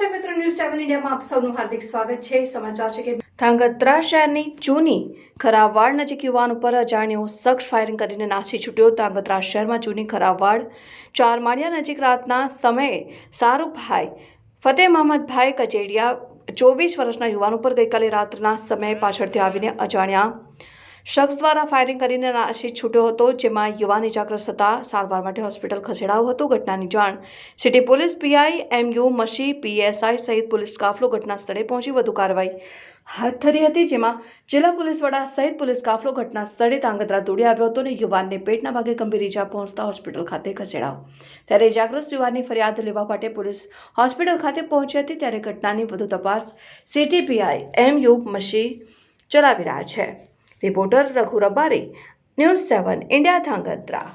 ઇન્ડિયામાં આપ સૌનું હાર્દિક સ્વાગત છે. સમાચાર છે કે ધાંગધ્રા શહેરની જૂની ખરાવાડ નજીક યુવાન ઉપર અજાણ્યો શખ્સ ફાયરિંગ કરીને નાસી છૂટ્યો. ધાંગધ્રા શહેરમાં જૂની ખરાવાડ ચાર માળિયા નજીક રાતના સમયે શાહરૂખભાઈ ફતેહ મહમદભાઈ કચેડિયા ચોવીસ વર્ષના યુવાન ઉપર ગઈકાલે રાતના સમયે પાછળથી આવીને અજાણ્યા શખ્સ દ્વારા ફાયરિંગ કરીને નાસી છૂટ્યો હતો, જેમાં યુવાન ઇજાગ્રસ્ત થતા સારવાર માટે હોસ્પિટલ ખસેડાયો હતો ઘટનાની જાણ. City police PI M U Mashi PSI સહિત પોલીસ કાફલો ઘટના સ્થળે પહોંચી વધુ કાર્યવાહી હાથ ધરી હતી, જેમાં જિલ્લા પોલીસ વડા સહિત પોલીસ કાફલો ઘટના સ્થળે તાંગત્રા દોડી આવ્યો હતો અને યુવાનને પેટના ભાગે ગંભીર ઇજા પહોંચતા હોસ્પિટલ ખાતે ખસેડાયો. ત્યારે ઇજાગ્રસ્ત યુવાનની ફરિયાદ લેવા માટે પોલીસ હોસ્પિટલ ખાતે પહોંચી હતી, ત્યારે ઘટનાની વધુ તપાસ સિટી પીઆઈ એમયુ મશી ચલાવી રહ્યા છે. Reporter Raghu Rabari news seven India Dhrangadhra.